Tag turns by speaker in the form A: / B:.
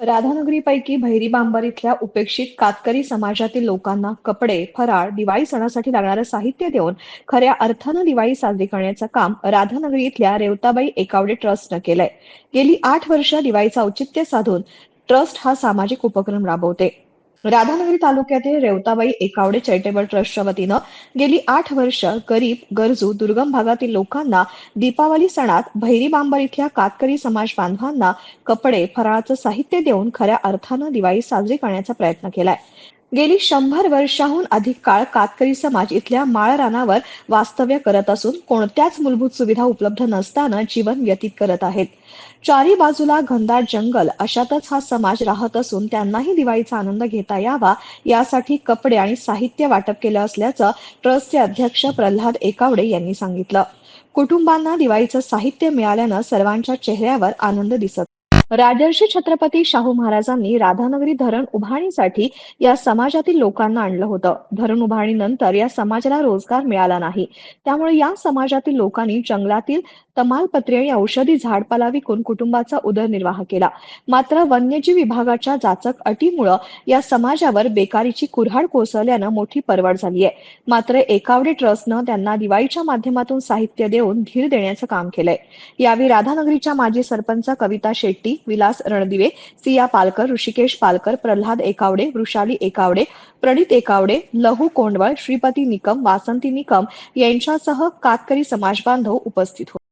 A: राधानगरीपैकी भैरी बांबर इथल्या उपेक्षित कातकरी समाजातील लोकांना कपडे, फराळ, दिवाळी सणासाठी लागणारं साहित्य देऊन खऱ्या अर्थानं दिवाळी साजरी करण्याचं काम राधानगरी इथल्या रेवताबाई एकावडे ट्रस्टनं केलंय. गेली आठ वर्ष दिवाळीचं औचित्य साधून ट्रस्ट हा सामाजिक उपक्रम राबवते. राधानगरी तालुक्यातील रेवताबाई एकावडे चॅरिटेबल ट्रस्टच्या वतीनं गेली आठ वर्ष गरीब, गरजू, दुर्गम भागातील लोकांना दीपावली सणात भैरी बांबर इथल्या कातकरी समाज बांधवांना कपडे, फराळाचं साहित्य देऊन खऱ्या अर्थानं दिवाळी साजरी करण्याचा प्रयत्न केलाय. गेली शंभर वर्षाहून अधिक काळ कातकरी समाज इथल्या माळरानावर वास्तव्य करत असून कोणत्याच मूलभूत सुविधा उपलब्ध नसताना जीवन व्यतीत करत आहेत. चारी बाजूला घनदाट जंगल अशातच हा समाज राहत असून त्यांनाही दिवाळीचा आनंद घेता यावा यासाठी कपडे आणि साहित्य वाटप केलं असल्याचं ट्रस्टचे अध्यक्ष प्रल्हाद एकावडे यांनी सांगितलं. कुटुंबांना दिवाळीचं साहित्य मिळाल्यानं सर्वांच्या चेहऱ्यावर आनंद दिसत राजर्षी छत्रपती शाहू महाराजांनी राधानगरी धरण उभारणीसाठी या समाजातील लोकांना आणलं होतं. धरण उभारणीनंतर या समाजाला रोजगार मिळाला नाही. त्यामुळे या समाजातील लोकांनी जंगलातील तमालपत्री आणि औषधी झाडपाला विकून कुटुंबाचा उदरनिर्वाह केला. मात्र वन्यजीव विभागाच्या जाचक अटीमुळं या समाजावर बेकारीची कुऱ्हाड कोसळल्यानं मोठी परवड झाली आहे. मात्र एकावडे ट्रस्टनं त्यांना दिवाळीच्या माध्यमातून साहित्य देऊन धीर देण्याचं काम केलंय. यावेळी राधानगरीच्या माजी सरपंच कविता शेट्टी, विलास रणदिवे, सिया पालकर, ऋषिकेश पालकर, प्रल्हाद एकावडे, वृषाली एकावडे, प्रणित एकावडे, लहू कोंडवळ, श्रीपती निकम, वासंती निकम यांच्यासह कातकरी समाजबांधव उपस्थित होते.